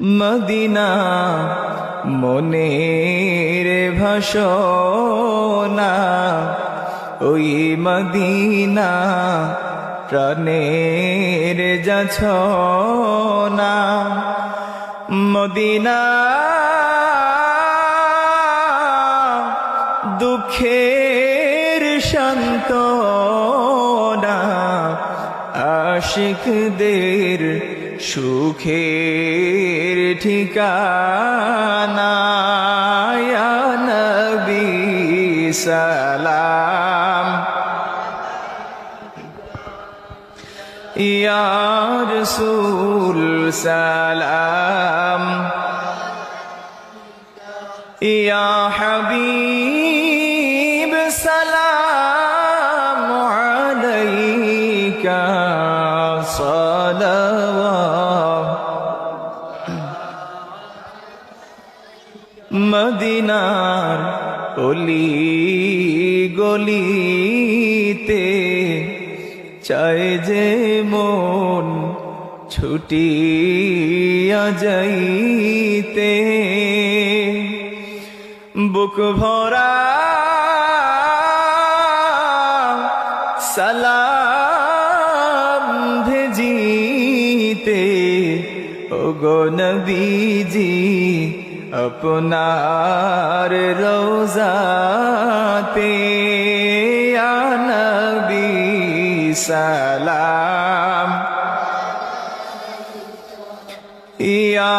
Medina মনের ভাষণা ওই Medina প্রাণের যাছ না মদিনা দুঃখের শান্ত আশিকদের সুখের ঠিকানা নবী সালাম। ইয়া রসুল সালাম। ইয়া হাবিব মদিনার অলি গলিতে চায় যে মন ছুটিয়া যাইতে। বুক ভরা সালাম ভেজিতে ও গো নবীজি আপনার রোজাতে ইয়া নবী সালাম। ইয়া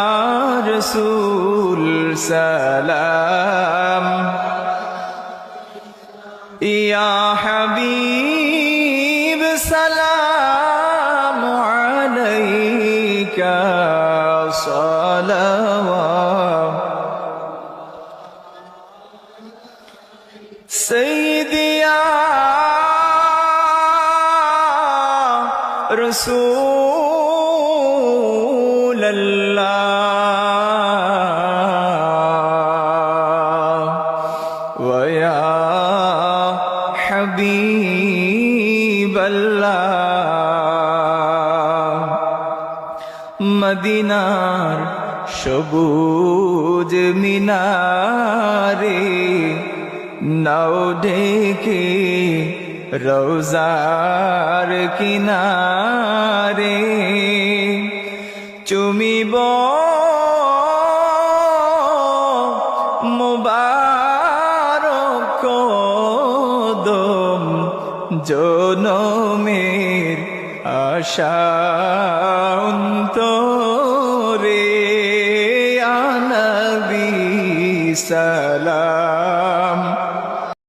রসুল সালাম। ইয়া হাবিব সালাম আলাইকা رسول الله ويا حبيب الله মদিনার সবুজ মিনারে নাও ডেকে রোজার কিনারে চুমিব মুবারক কদম জনমের আশা অন্তরে আনবি সালাম।